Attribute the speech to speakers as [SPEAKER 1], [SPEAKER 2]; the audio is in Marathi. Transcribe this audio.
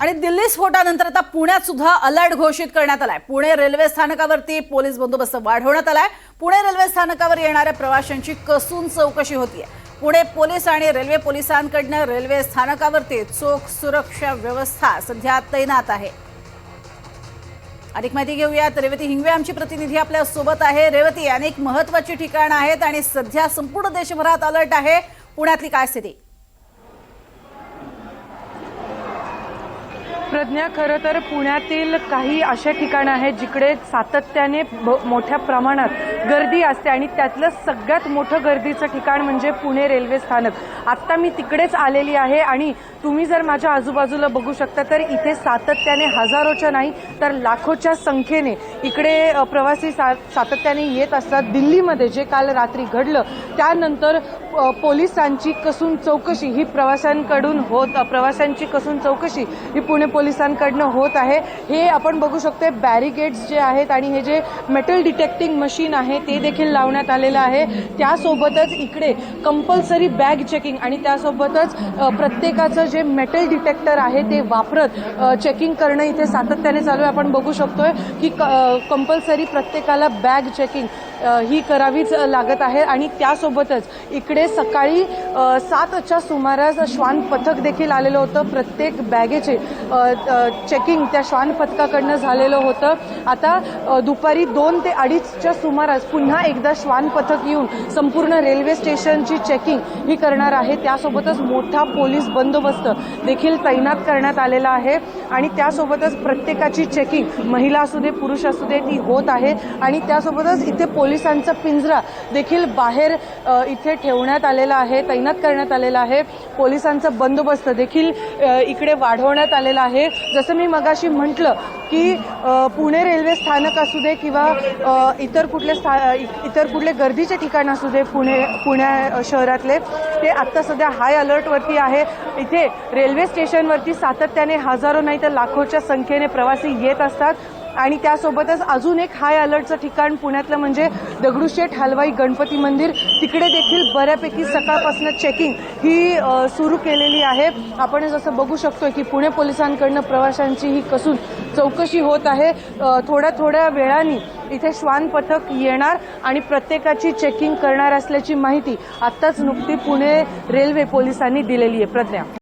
[SPEAKER 1] आणि दिल्ली स्फोटानंतर आता पुण्यात सुद्धा अलर्ट घोषित करण्यात आलाय. पुणे रेल्वे स्थानकावरती पोलीस बंदोबस्त वाढवण्यात आलाय. पुणे रेल्वे स्थानकावर येणाऱ्या प्रवाशांची कसून चौकशी होतीये. पुणे पोलीस आणि रेल्वे पोलिसांकडनं रेल्वे स्थानकावरती चोख सुरक्षा व्यवस्था सध्या तैनात आहे. अधिक माहिती घेऊयात. रेवती हिंगवे आमची प्रतिनिधी आपल्यासोबत आहे. रेवती अनेक महत्वाची ठिकाणं आहेत आणि सध्या संपूर्ण देशभरात अलर्ट आहे. पुण्यातली काय स्थिती?
[SPEAKER 2] प्रज्ञा खरं तर पुण्यातील काही अशा ठिकाणं आहेत जिकडे सातत्याने ब- मोठ्या प्रमाणात गर्दी असते आणि त्यातलं सगळ्यात मोठं गर्दीचं ठिकाण म्हणजे पुणे रेल्वे स्थानक. आत्ता मी तिकडेच आलेली आहे आणि तुम्ही जर माझ्या आजूबाजूला बघू शकता तर इथे सातत्याने हजारोच्या नाही तर लाखोच्या संख्येने इकडे प्रवासी सा सातत्याने येत असतात. दिल्लीमध्ये जे काल रात्री घडलं त्यानंतर पोलिसांची कसून चौकशी ही प्रवाशांकडून होत प्रवाशांची कसून चौकशी ही पुणे पोलिसांकडनं होत आहे. हे आपण बघू शकतो बॅरिकेड्स जे आहेत आणि हे जे मेटल डिटेक्टिंग मशीन आहे ते देखील लावण्यात आलेलं आहे. त्यासोबतच इकडे कंपल्सरी बॅग चेकिंग आणि त्यासोबतच प्रत्येकाचं जे मेटल डिटेक्टर आहे ते वापरत चेकिंग करणं इथे सातत्याने चालू आहे. आपण बघू शकतोय की कंपल्सरी प्रत्येकाला बॅग चेकिंग ही करावीच लागत आहे. आणि त्यासोबतच इकडे सकाळी सातच्या सुमारास श्वान पथक देखील आलेलं होतं. प्रत्येक बॅगेचे चेकिंग त्या श्वान पथकाकडनं झालेलं होतं. आता दुपारी दोन ते अडीचच्या सुमारास पुन्हा एकदा श्वान पथक येऊन संपूर्ण रेल्वे स्टेशनची चेकिंग ही करणार आहे. त्यासोबतच मोठा पोलीस बंदोबस्त देखील तैनात करण्यात आलेला आहे. आणि त्यासोबतच प्रत्येकाची चेकिंग महिला असू दे पुरुष असू दे ती होत आहे. आणि त्यासोबतच इथे पोलिसांचा पिंजरा देखील बाहेर इथे ठेवण्यात आलेला आहे तैनात करण्यात आलेला आहे. पोलिसांचा बंदोबस्त देखील इकडे वाढवण्यात आलेला आहे. जसं मी मगाशी म्हटलं की पुणे रेल्वे स्थानक असू दे किंवा इतर कुठले स्था इ- इतर कुठले गर्दीचे ठिकाण असू दे पुणे पुण्या शहरातले ते आत्ता सध्या हाय अलर्टवरती आहे. इथे रेल्वे स्टेशनवरती सातत्याने हजारो नाही तर लाखोच्या संख्येने प्रवासी येत असतात. आणि त्यासोबतच अजून एक हाय अलर्टचं ठिकाण पुण्यातलं म्हणजे दगडूशेठ हलवाई गणपती मंदिर. तिकडे देखील बऱ्यापैकी सकाळपासून चेकिंग ही सुरू केलेली आहे. आपण जसं बघू शकतो की पुणे पोलिसांकडनं प्रवाशांची ही कसून चौकशी होत आहे. थोड्या थोड्या वेळाने इथे श्वान पथक येणार आणि प्रत्येकाची चेकिंग करणार असल्याची माहिती आत्ताच नुकती पुणे रेल्वे पोलिसांनी दिलेली आहे. प्रज्ञा.